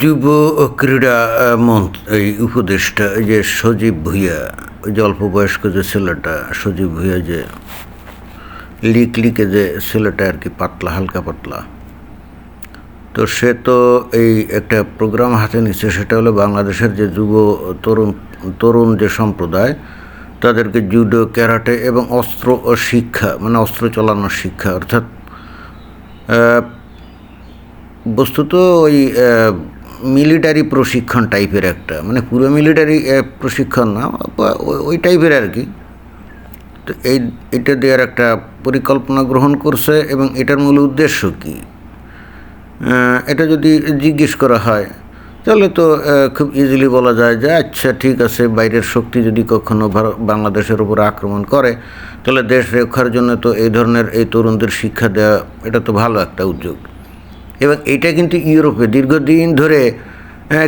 যুব ক্রীড়া মন্ত্রী, এই উপদেষ্টা যে সজীব ভুইয়া, ওই যে অল্প বয়স্ক যে ছেলেটা, সজীব ভুইয়া যে লিক লিকে যে ছেলেটা আর কি পাতলা, হালকা পাতলা, তো সে তো এই একটা প্রোগ্রাম হাতে নিচ্ছে, সেটা হলো বাংলাদেশের যে যুব তরুণ তরুণ যে সম্প্রদায়, তাদেরকে জুডো, ক্যারাটে এবং অস্ত্র ও শিক্ষা মানে অস্ত্র চালানোর শিক্ষা, অর্থাৎ বস্তুত ওই মিলিটারি প্রশিক্ষণ টাইপের একটা মানে পুরো মিলিটারি প্রশিক্ষণ না ওই- টাইপের আর কি। তো এই, এটা দেওয়ার একটা পরিকল্পনা গ্রহণ করছে এবং এটার মূল উদ্দেশ্য কী? এটা যদি জিজ্ঞেস করা হয়, তাহলে তো খুব ইজিলি বলা যায় যে আচ্ছা ঠিক আছে, বাইরের শক্তি যদি কখনো বাংলাদেশের উপর আক্রমণ করে, তাহলে দেশ রক্ষার জন্য তো এই ধরনের এই তরুণদের শিক্ষা দেওয়া, এটা তো ভালো একটা উদ্যোগ। এবং এটা কিন্তু ইউরোপে দীর্ঘদিন ধরে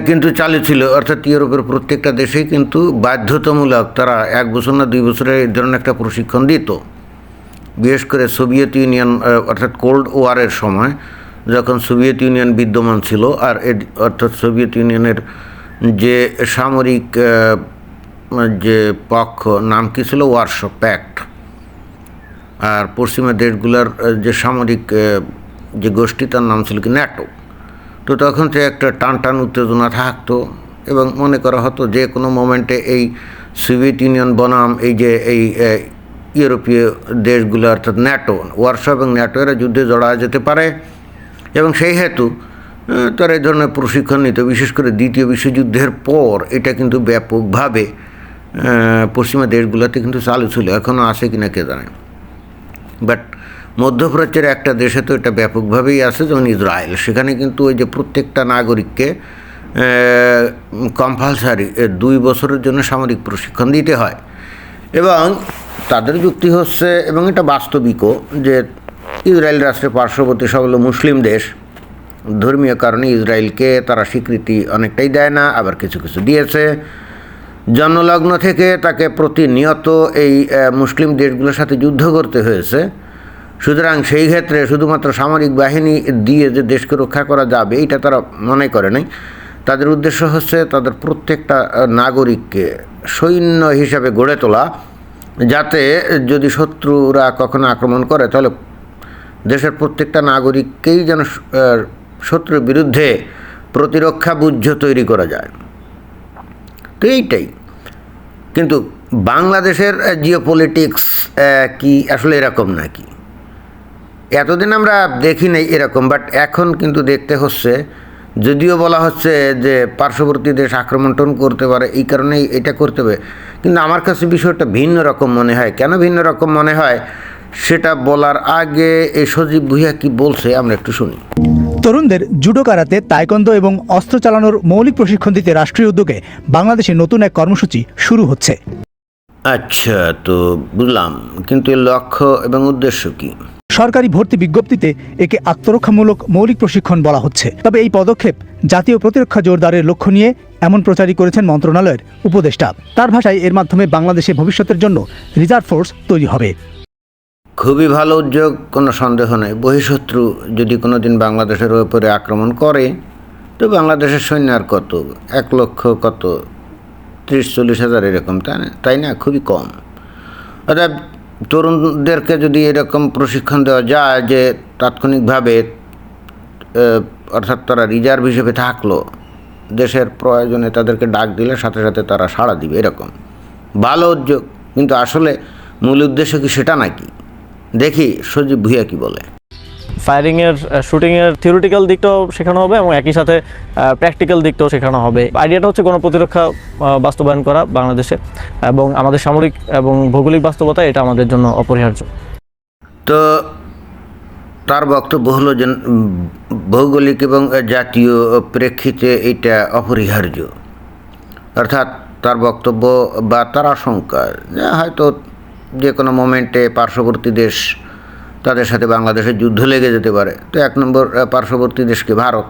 কিন্তু চালু ছিল। অর্থাৎ ইউরোপের প্রত্যেকটা দেশেই কিন্তু বাধ্যতামূলক তারা এক বছর না দুই বছরে এই ধরনের একটা প্রশিক্ষণ দিত। বিশেষ করে সোভিয়েত ইউনিয়ন অর্থাৎ কোল্ড ওয়ারের সময় যখন সোভিয়েত ইউনিয়ন বিদ্যমান ছিল আর অর্থাৎ সোভিয়েত ইউনিয়নের যে সামরিক যে পক্ষ, নাম কি ছিল? ওয়ার্স প্যাক্ট। আর পশ্চিমা দেশগুলোর যে সামরিক যে গোষ্ঠী তার নাম ছিল কি ন্যাটো। তো তখন তো একটা টান টান উত্তেজনা থাকতো এবং মনে করা হতো যে কোনো মোমেন্টে এই সোভিয়েত ইউনিয়ন বনাম, এই যে এই ইউরোপীয় দেশগুলো অর্থাৎ ন্যাটো, ওয়ার্স এবং ন্যাটো এরা যুদ্ধে জড়া যেতে পারে। এবং সেই হেতু তারা এই ধরনের প্রশিক্ষণ নিত বিশেষ করে দ্বিতীয় বিশ্বযুদ্ধের পর এটা কিন্তু ব্যাপকভাবে পশ্চিমা দেশগুলোতে কিন্তু চালু ছিল এখনও আছে কিনা কে জানে। বাট মধ্যপ্রাচ্যের একটা দেশে তো এটা ব্যাপকভাবেই আছে, যেমন ইসরায়েল। সেখানে কিন্তু ওই যে প্রত্যেকটা নাগরিককে কম্পালসারি দুই বছরের জন্য সামরিক প্রশিক্ষণ দিতে হয়। এবং তাদের যুক্তি হচ্ছে, এবং এটা বাস্তবিকও, যে ইসরায়েল রাষ্ট্রের পার্শ্ববর্তী সব মুসলিম দেশ, ধর্মীয় কারণে ইসরায়েলকে তারা স্বীকৃতি অনেকটাই দেয় না, আবার কিছু কিছু দিয়েছে। জন্মলগ্ন থেকে তাকে প্রতিনিয়ত এই মুসলিম দেশগুলোর সাথে যুদ্ধ করতে হয়েছে। সুতরাং সেই ক্ষেত্রে শুধুমাত্র সামরিক বাহিনী দিয়ে যে দেশকে রক্ষা করা যাবে, এটা তারা মনে করে নাই। তাদের উদ্দেশ্য হচ্ছে তাদের প্রত্যেকটা নাগরিককে সৈন্য হিসাবে গড়ে তোলা, যাতে যদি শত্রুরা কখনো আক্রমণ করে, তাহলে দেশের প্রত্যেকটা নাগরিককেই যেন শত্রুর বিরুদ্ধে প্রতিরক্ষা বুদ্ধ তৈরি করা যায়। তো এইটাই। কিন্তু বাংলাদেশের জিও পলিটিক্স কি আসলে এরকম নাকি? এতদিন আমরা দেখি নাই এরকম বাট এখন কিন্তু দেখতে হচ্ছে। যদিও বলা হচ্ছে যে পার্শ্ববর্তী দেশ আক্রমণ করতে পারে এই কারণেই এটা করতে হবে। কিন্তু আমার কাছে বিষয়টা ভিন্ন রকম মনে হয়। কেন ভিন্ন রকম মনে হয়? সেটা বলার আগে এই সজীব ভুইয়া কি বলছে আমরা একটু শুনি। তরুণদের জুডো কারাতে তাইকন্দ এবং অস্ত্র চালানোর মৌলিক প্রশিক্ষণ দিতে রাষ্ট্রীয় উদ্যোগে বাংলাদেশে নতুন এক কর্মসূচি শুরু হচ্ছে। আচ্ছা তো বুঝলাম। কিন্তু এর লক্ষ্য এবং উদ্দেশ্য কি? সরকারি ভর্তি বিজ্ঞপ্তিতে একে আত্মরক্ষামূলক মৌলিক প্রশিক্ষণ বলা হচ্ছে। তবে এই পদক্ষেপ জাতীয় প্রতিরক্ষা জোরদারের লক্ষ্য নিয়ে এমন প্রচারই করেছেন মন্ত্রণালয়ের উপদেষ্টা। তার ভাষায় এর মাধ্যমে বাংলাদেশে ভবিষ্যতের জন্য রিজার্ভ ফোর্স তৈরি হবে। খুবই ভালো উদ্যোগ, কোনো সন্দেহ নেই। বহিঃশত্রু যদি কোনো দিন বাংলাদেশের ওপরে আক্রমণ করে, তো বাংলাদেশের সৈন্য আর কত? এক লক্ষ কত? ত্রিশ, চল্লিশ হাজার এরকম, তাই না? তাই না? খুবই কম। অর্থাৎ তরুণদেরকে যদি এরকম প্রশিক্ষণ দেওয়া যায় যে তাৎক্ষণিকভাবে অর্থাৎ তারা রিজার্ভ হিসেবে থাকল, দেশের প্রয়োজনে তাদেরকে ডাক দিলে সাথে সাথে তারা সাড়া দিবে, এরকম। ভালো উদ্যোগ, কিন্তু আসলে মূল উদ্দেশ্য কি সেটা নাকি? দেখি সজীব ভুইয়া কি বলে। ফায়ারিংয়ের শুটিংয়ের থিওরিটিক্যাল দিকটাও শেখানো হবে এবং একই সাথে প্র্যাকটিক্যাল দিকটাও শেখানো হবে। আইডিয়াটা হচ্ছে গণপ্রতিরক্ষা বাস্তবায়ন করা বাংলাদেশে এবং আমাদের সামরিক এবং ভৌগোলিক বাস্তবতা এটা আমাদের জন্য অপরিহার্য। তো তার বক্তব্য হলো যে, ভৌগোলিক এবং জাতীয় প্রেক্ষিতে এটা অপরিহার্য। অর্থাৎ তার বক্তব্য বা তার আশঙ্কা, হয়তো যে কোনো মোমেন্টে পার্শ্ববর্তী দেশ তাদের সাথে বাংলাদেশের যুদ্ধ লেগে যেতে পারে। তো এক নম্বর পার্শ্ববর্তী দেশকে ভারত।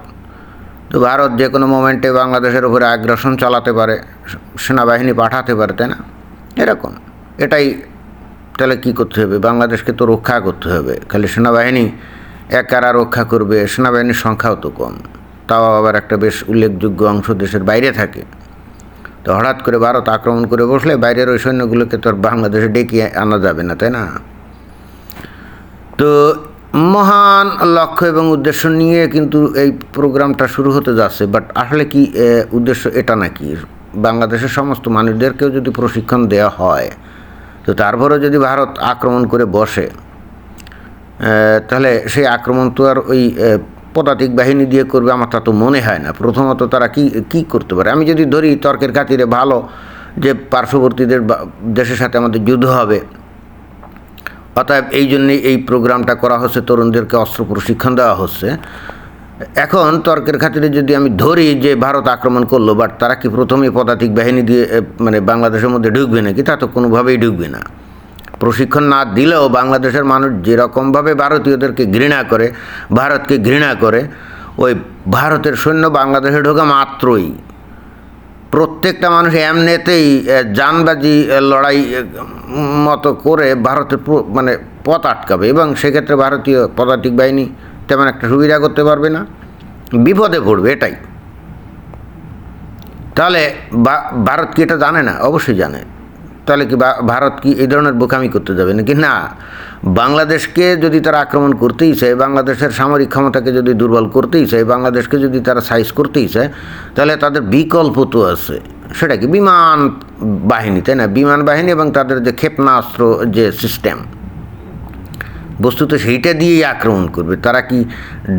তো ভারত যে কোনো মোমেন্টে বাংলাদেশের উপরে আগ্রাসন চালাতে পারে, সেনাবাহিনী পাঠাতে পারে, তাই না? এরকম। এটাই তাহলে কী করতে হবে? বাংলাদেশকে তো রক্ষা করতে হবে। খালি সেনাবাহিনী একারা রক্ষা করবে, সেনাবাহিনীর সংখ্যাও তো কম। তাও আবার একটা বেশ উল্লেখযোগ্য অংশ দেশের বাইরে থাকে। তো হঠাৎ করে ভারত আক্রমণ করে বসলে বাইরের ওই সৈন্যগুলোকে তো বাংলাদেশে ডেকে আনা যাবে না, তাই না? তো মহান লক্ষ্য এবং উদ্দেশ্য নিয়ে কিন্তু এই প্রোগ্রামটা শুরু হতে যাচ্ছে বাট আসলে কি উদ্দেশ্য এটা নাকি? বাংলাদেশের সমস্ত মানুষদেরকেও যদি প্রশিক্ষণ দেওয়া হয়, তো তারপরেও যদি ভারত আক্রমণ করে বসে তাহলে সেই আক্রমণ তো আর ওই পদাতিক বাহিনী দিয়ে করবে আমার তা তো মনে হয় না। প্রথমত তারা কি কি করতে পারে? আমি যদি ধরি তর্কের খাতিরে ভালো যে পার্শ্ববর্তীদের দেশের সাথে আমাদের যুদ্ধ হবে অতএব এই জন্যই এই প্রোগ্রামটা করা হচ্ছে, তরুণদেরকে অস্ত্র প্রশিক্ষণ দেওয়া হচ্ছে। এখন তর্কের খাতিরে যদি আমি ধরি যে ভারত আক্রমণ করল বাট তারা কি প্রথমেই পদাতিক বাহিনী দিয়ে মানে বাংলাদেশের মধ্যে ঢুকবে নাকি? তা তো কোনোভাবেই ঢুকবে না। প্রশিক্ষণ না দিলেও বাংলাদেশের মানুষ যেরকমভাবে ভারতীয়দেরকে ঘৃণা করে, ভারতকে ঘৃণা করে, ওই ভারতের সৈন্য বাংলাদেশে ঢোকা মাত্রই। প্রত্যেকটা মানুষ এমনিতেই যানবাজি লড়াই মতো করে ভারতের মানে পথ আটকাবে এবং সেক্ষেত্রে ভারতীয় পদাতিক বাহিনী তেমন একটা সুবিধা করতে পারবে না। বিপদে পড়বে এটাই। তাহলে ভারত কি এটা জানে না? অবশ্যই জানে। তাহলে কি ভারত কি এই ধরনের বোকামি করতে যাবে নাকি? না। বাংলাদেশকে যদি তারা আক্রমণ করতেই চায়, বাংলাদেশের সামরিক ক্ষমতাকে যদি দুর্বল করতেই চায়, বাংলাদেশকে যদি তারা সাইজ করতেই চায়, তাহলে তাদের বিকল্প তো আছে। সেটা কি? বিমান বাহিনী, তাই না? বিমান বাহিনী এবং তাদের যে ক্ষেপণাস্ত্র যে সিস্টেম বস্তুত সেইটা দিয়েই আক্রমণ করবে। তারা কি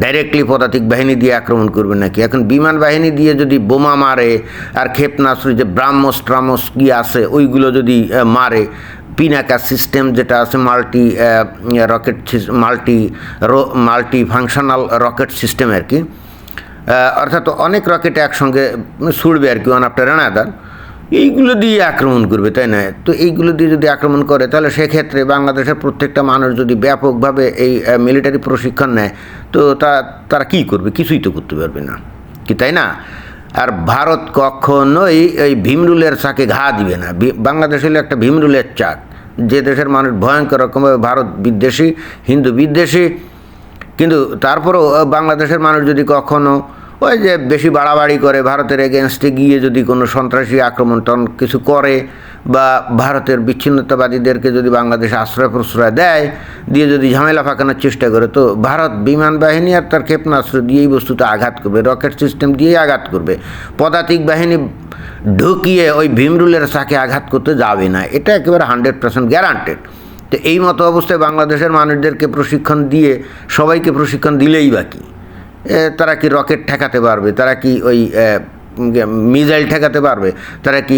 ডাইরেক্টলি পদাতিক বাহিনী দিয়ে আক্রমণ করবে নাকি? এখন বিমান বাহিনী দিয়ে যদি বোমা মারে আর ক্ষেপণাস্ত্র যে ব্রাহ্মস ট্রামস কি আছে, ওইগুলো যদি মারে, পিনাকা সিস্টেম যেটা আছে multi rocket multi multi functional rocket system আর কি অর্থাৎ অনেক রকেট একসঙ্গে ছুড়বে আর কি ওয়ান আফটার অ্যানাদার এইগুলো দিয়ে আক্রমণ করবে, তাই না? তো এইগুলো দিয়ে যদি আক্রমণ করে, তাহলে সেক্ষেত্রে বাংলাদেশের প্রত্যেকটা মানুষ যদি ব্যাপকভাবে এই মিলিটারি প্রশিক্ষণ নেয়, তো তা, তারা কী করবে? কিছুই তো করতে পারবে না। কি তাই না? আর ভারত কখনোই এই ভীমরুলের চাকে ঘা দিবে না। বাংলাদেশ হলো একটা ভীমরুলের চাক। যে দেশের মানুষ ভয়ঙ্কর রকমভাবে ভারত বিদ্বেষী, হিন্দু বিদ্বেষী, কিন্তু তারপরেও বাংলাদেশের মানুষ যদি কখনো ওই যে বেশি বাড়াবাড়ি করে ভারতের এগেনস্টে গিয়ে যদি কোনো সন্ত্রাসী আক্রমণ কিছু করে বা ভারতের বিচ্ছিন্নতাবাদীদেরকে যদি বাংলাদেশ আশ্রয় প্রশ্রয় দেয়, দিয়ে যদি ঝামেলা ফাঁকানোর চেষ্টা করে, তো ভারত বিমান বাহিনী আর তার ক্ষেপণাস্ত্র দিয়েই বস্তুতে আঘাত করবে, রকেট সিস্টেম দিয়েই আঘাত করবে। পদাতিক বাহিনী ঢুকিয়ে ওই ভীমরুলের চাকে আঘাত করতে যাবে না। এটা একেবারে হান্ড্রেড পার্সেন্ট গ্যারান্টেড তো এই মতো অবস্থায় বাংলাদেশের মানুষদেরকে প্রশিক্ষণ দিয়ে, সবাইকে প্রশিক্ষণ দিলেই বাকি তারা কি রকেট ঠেকাতে পারবে? তারা কি ওই মিজাইল ঠেকাতে পারবে? তারা কি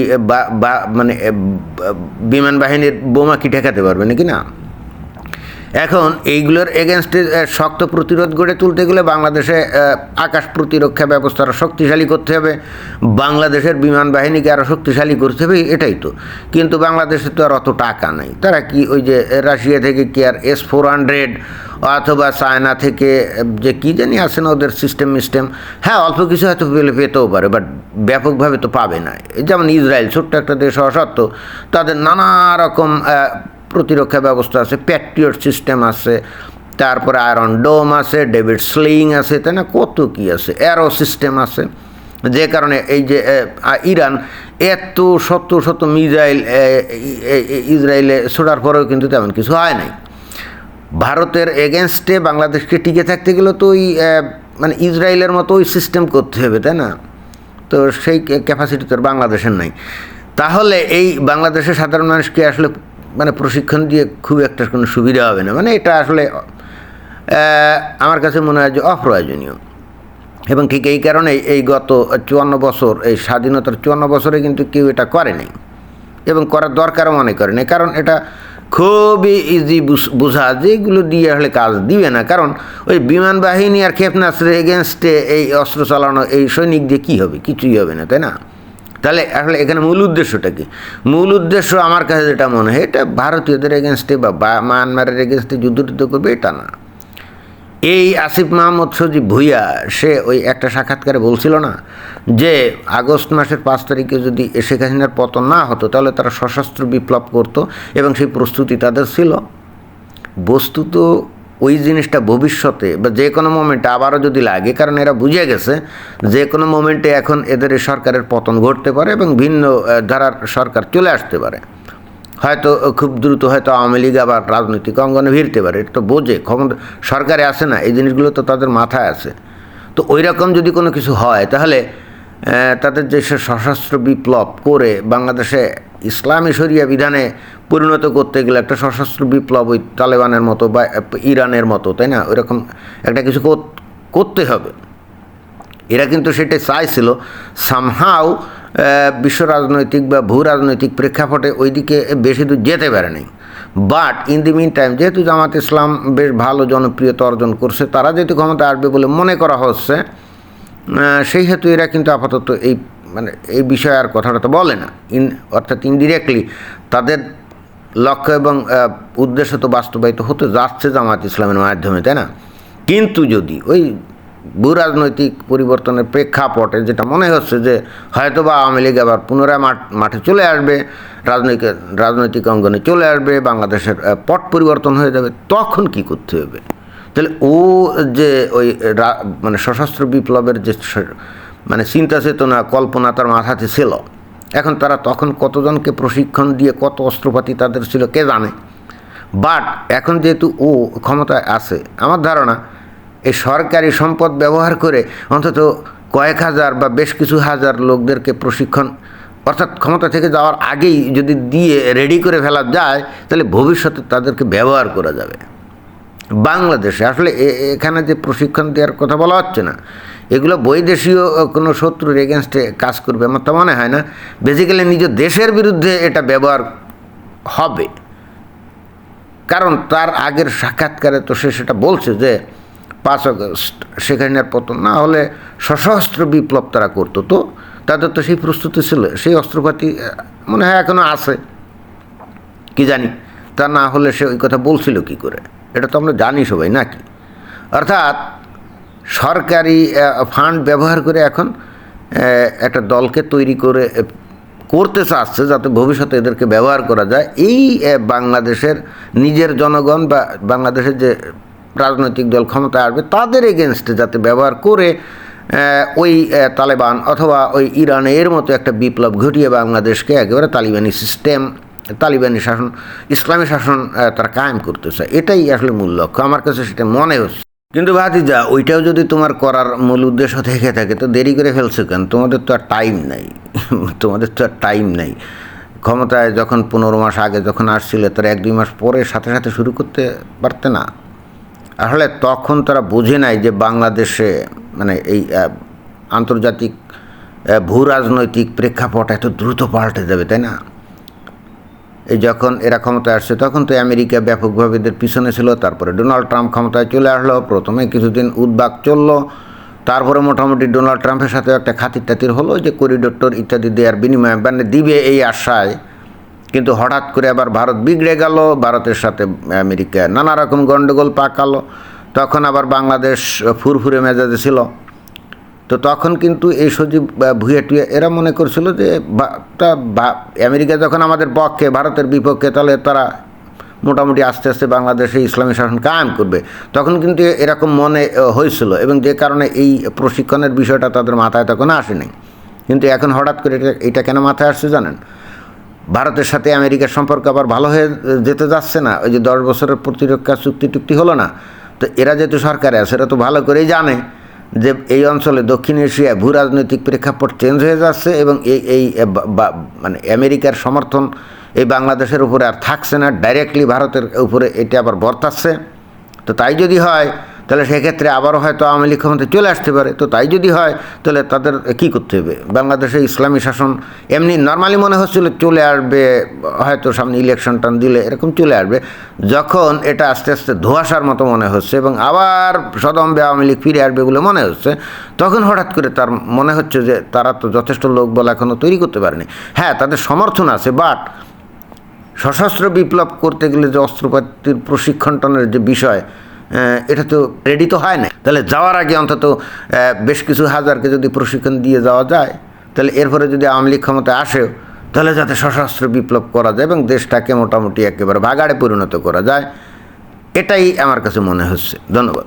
মানে বিমান বাহিনীর বোমা কি ঠেকাতে পারবে নাকি না? এখন এইগুলোর এগেনস্টে শক্ত প্রতিরোধ গড়ে তুলতে গেলে বাংলাদেশে আকাশ প্রতিরক্ষা ব্যবস্থা আরও শক্তিশালী করতে হবে। বাংলাদেশের বিমান বাহিনীকে আরও শক্তিশালী করতে হবে, এটাই তো। কিন্তু বাংলাদেশে তো আর অত টাকা নাই। তারা কি ওই যে রাশিয়া থেকে কি আর এস ফোর হান্ড্রেড অথবা চায়না থেকে, যে কী জানি আছে না ওদের সিস্টেম মিস্টেম হ্যাঁ অল্প কিছু হয়তো পেলে পেতেও পারে বাট ব্যাপকভাবে তো পাবে না। যেমন ইসরায়েল ছোট্ট একটা দেশ হওয়া সত্ত্বেও তাদের নানা রকম প্রতিরক্ষা ব্যবস্থা আছে প্যাট্রিয়ট সিস্টেম আছে, তারপরে আয়রন ডোম আছে ডেভিড স্লিং আছে, তাই না? কত কি আছে? অ্যারো সিস্টেম আছে, যে কারণে এই যে ইরান এত শত শত এ- ইসরায়েলে ছোড়ার পরেও কিন্তু তেমন কিছু হয় নাই। ভারতের এগেনস্টে বাংলাদেশকে টিকে থাকতে গেলে তো ওই মানে ইসরায়েলের মতো ওই সিস্টেম করতে হবে, তাই না? তো সেই ক্যাপাসিটি তো বাংলাদেশের নাই। তাহলে এই বাংলাদেশের সাধারণ মানুষকে আসলে মানে প্রশিক্ষণ দিয়ে খুব একটা কোনো সুবিধা হবে না। মানে এটা আসলে আমার কাছে মনে হয় যে অপ্রয়োজনীয়। এবং ঠিক এই কারণে এই গত চুয়ান্ন বছর, এই স্বাধীনতার চুয়ান্ন বছরে কিন্তু কেউ এটা করে নাই। এবং করার দরকারও মনে করে নাই। কারণ এটা খুবই ইজি বোঝা যে এগুলো দিয়ে আসলে কাজ দিবে না। কারণ ওই বিমান বাহিনী আর ক্ষেপণাস্ত্রের এগেনস্টে এই অস্ত্র চালানো, এই সৈনিক দিয়ে কী হবে? কিছুই হবে না, তাই না? তাহলে আসলে এখানে মূল উদ্দেশ্যটা কি? মূল উদ্দেশ্য আমার কাছে যেটা মনে হয়, এটা ভারতীয়দের এগেনস্টে বা মায়ানমারের এগেনস্টে যুদ্ধ করবে এটা না। এই আসিফ মাহমুদ সজিব ভুইয়া, সে ওই একটা সাক্ষাৎকারে বলছিল না যে, আগস্ট মাসের পাঁচ তারিখে যদি শেখ হাসিনার পতন না হতো, তাহলে তারা সশস্ত্র বিপ্লব করতো এবং সেই প্রস্তুতি তাদের ছিল। বস্তুত ওই জিনিসটা ভবিষ্যতে বা যে কোনো মোমেন্টে আবারও যদি লাগে, কারণ এরা বুঝে গেছে যে কোনো মোমেন্টে এখন এদের সরকারের পতন ঘটতে পারে এবং ভিন্ন ধারার সরকার চলে আসতে পারে। হয়তো খুব দ্রুত হয়তো আওয়ামী লীগ আবার রাজনৈতিক অঙ্গনে ভিড়তে পারে, এটা তো বোঝে, ক্ষমতা, সরকারে আসে না, এই জিনিসগুলো তো তাদের মাথায় আছে। তো ওই রকম যদি কোনো কিছু হয়, তাহলে তাদের যে সশস্ত্র বিপ্লব করে বাংলাদেশে ইসলামী শরিয়া বিধানে পরিণত করতে গেলে একটা সশস্ত্র বিপ্লব ওই তালেবানের মতো বা ইরানের মতো, তাই না? ওইরকম একটা কিছু করতে হবে। এরা কিন্তু সেটা চাইছিল। সামহাও বিশ্ব রাজনৈতিক বা ভূ রাজনৈতিক প্রেক্ষাপটে ওইদিকে বেশি দূর যেতে পারেনি। But in the mean time যেহেতু জামাত ইসলাম বেশ ভালো জনপ্রিয়তা অর্জন করছে, তারা যেহেতু ক্ষমতা আসবে বলে মনে করা হচ্ছে সেই হেতু এরা কিন্তু আপাতত এই মানে এই বিষয়ে আর কথাটা তো বলে না। ইন, অর্থাৎ ইনডিরেক্টলি তাদের লক্ষ্য এবং উদ্দেশ্য তো বাস্তবায়িত হতে যাচ্ছে জামাত ইসলামের মাধ্যমে, তাই না? কিন্তু যদি ওই ভূ রাজনৈতিক পরিবর্তনের প্রেক্ষাপটে যেটা মনে হচ্ছে যে হয়তো বা আওয়ামী লীগ আবার পুনরায় মাঠ চলে আসবে রাজনৈতিক রাজনৈতিক অঙ্গনে চলে আসবে, বাংলাদেশের পট পরিবর্তন হয়ে যাবে, তখন কি করতে হবে? তাহলে ও যে ওই মানে সশস্ত্র বিপ্লবের যে মানে চিন্তা চেতনা কল্পনা তার মাথাতে ছিল। এখন তারা তখন কতজনকে প্রশিক্ষণ দিয়ে কত অস্ত্রপাতি তাদের ছিল কে জানে। বাট এখন যেহেতু ও ক্ষমতায় আছে, আমার ধারণা এই সরকারি সম্পদ ব্যবহার করে অন্তত কয়েক হাজার বা বেশ কিছু হাজার লোকদেরকে প্রশিক্ষণ, অর্থাৎ ক্ষমতা থেকে যাওয়ার আগেই যদি দিয়ে রেডি করে ফেলা যায়, তাহলে ভবিষ্যতে তাদেরকে ব্যবহার করা যাবে। বাংলাদেশে, আসলে এখানে যে প্রশিক্ষণ দেওয়ার কথা বলা হচ্ছে না, এগুলো বৈদেশীয় কোনো শত্রুর এগেনস্টে কাজ করবে আমার তো মনে হয় না। বেসিক্যালি নিজ দেশের বিরুদ্ধে এটা ব্যবহার হবে। কারণ তার আগের সাক্ষাৎকারে তো সে সেটা বলছে যে, পাঁচ আগস্ট শেখ হাসিনার পতন না হলে সশস্ত্র বিপ্লব তারা করতো। তো তাদের তো সেই প্রস্তুতি ছিল, সেই অস্ত্রপাতি মনে হয় এখনও আছে। কি জানি। তা না হলে সে ওই কথা বলছিল কি করে? এটা তো আমরা জানি সবাই, নাকি? অর্থাৎ সরকারি ফান্ড ব্যবহার করে এখন একটা দলকে তৈরি করে করতে চাচ্ছে যাতে ভবিষ্যতে এদেরকে ব্যবহার করা যায়। এই বাংলাদেশের নিজের জনগণ বা বাংলাদেশের যে রাজনৈতিক দল ক্ষমতা আসবে, তাদের এগেনস্টে যাতে ব্যবহার করে ওই তালেবান অথবা ওই ইরানের মতো একটা বিপ্লব ঘটিয়ে বাংলাদেশকে একেবারে তালিবানি সিস্টেম তালিবানি শাসন, ইসলামী শাসন তারা কায়েম করতে চায় এটাই আসলে মূল লক্ষ্য। আমার কাছে সেটা মনে হচ্ছে। কিন্তু ভাতিজা, ওইটাও যদি তোমার করার মূল উদ্দেশ্য থেকে থাকে, তো দেরি করে ফেলছো কেন? তোমাদের তো আর টাইম নাই। তোমাদের তো আর টাইম নাই। ক্ষমতায় যখন পনেরো মাস আগে যখন আসছিলে, তারা এক দুই মাস পরে সাথে সাথে শুরু করতে পারতে না। আসলে তখন তারা বুঝে নাই যে বাংলাদেশে মানে এই আন্তর্জাতিক ভূ রাজনৈতিক প্রেক্ষাপট এত দ্রুত পাল্টে যাবে, তাই না? যখন এরা ক্ষমতায় আসছে, তখন তো আমেরিকা ব্যাপকভাবে এদের পিছনে ছিল। তারপরে ডোনাল্ড ট্রাম্প ক্ষমতায় চলে আসলো। প্রথমে কিছুদিন উদ্বাক চলল। তারপরে মোটামুটি ডোনাল্ড ট্রাম্পের সাথে একটা খাতির টাতির হলো যে করিডোর ইত্যাদি দেওয়ার বিনিময়ে মানে দিবে এই আশায়। কিন্তু হঠাৎ করে আবার ভারত বিগড়ে গেল। ভারতের সাথে আমেরিকা নানা রকম গণ্ডগোল পাকালো। তখন আবার বাংলাদেশ ফুরফুরে মেজাজে ছিল। তো তখন কিন্তু এই সজীব ভুঁইয়া টুয়ে এরা মনে করছিল যে তা আমেরিকা যখন আমাদের পক্ষে, ভারতের বিপক্ষে, তাহলে তারা মোটামুটি আস্তে আস্তে বাংলাদেশে ইসলামী শাসন কায়েম করবে। তখন কিন্তু এরকম মনে হয়েছিল এবং যে কারণে এই প্রশিক্ষণের বিষয়টা তাদের মাথায় তখন আসেনি। কিন্তু এখন হঠাৎ করে এটা এটা কেন মাথায় আসছে জানেন? ভারতের সাথে আমেরিকার সম্পর্ক আবার ভালো হয়ে যেতে যাচ্ছে না, ওই যে দশ বছরের প্রতিরক্ষা চুক্তি টুক্তি হলো না। তো এরা যেহেতু সরকারে আছে, এরা তো ভালো করেই জানে। যে এই অঞ্চলে দক্ষিণ এশিয়ায় ভূ রাজনৈতিক প্রেক্ষাপট চেঞ্জ হয়ে যাচ্ছে এবং এই এই মানে আমেরিকার সমর্থন এই বাংলাদেশের উপরে আর থাকছে না ডাইরেক্টলি ভারতের উপরে এটা আবার বর্তাচ্ছে। তো তাই যদি হয় তাহলে সেক্ষেত্রে আবারও হয়তো আওয়ামী লীগ ক্ষমতায় চলে আসতে পারে। তো তাই যদি হয়, তাহলে তাদের কী করতে হবে? বাংলাদেশে ইসলামী শাসন এমনি নর্মালি মনে হচ্ছিল চলে আসবে, হয়তো সামনে ইলেকশন টান দিলে এরকম চলে আসবে। যখন এটা আস্তে আস্তে ধোঁয়াশার মতো মনে হচ্ছে এবং আবার সদম্বে আওয়ামী লীগ ফিরে আসবে বলে মনে হচ্ছে, তখন হঠাৎ করে তার মনে হচ্ছে যে তারা তো যথেষ্ট লোক বলা এখনও তৈরি করতে পারেনি। হ্যাঁ তাদের সমর্থন আছে বাট সশস্ত্র বিপ্লব করতে গেলে যে অস্ত্রপাতির প্রশিক্ষণটনের যে বিষয় এটা তো রেডি তো হয় না তাহলে যাওয়ার আগে অন্তত বেশ কিছু হাজারকে যদি প্রশিক্ষণ দিয়ে যাওয়া যায়, তাহলে এরপরে যদি আওয়ামী লীগ ক্ষমতায় আসেও, তাহলে যাতে সশস্ত্র বিপ্লব করা যায় এবং দেশটাকে মোটামুটি একেবারে ভাগাড়ে পরিণত করা যায়, এটাই আমার কাছে মনে হচ্ছে। ধন্যবাদ।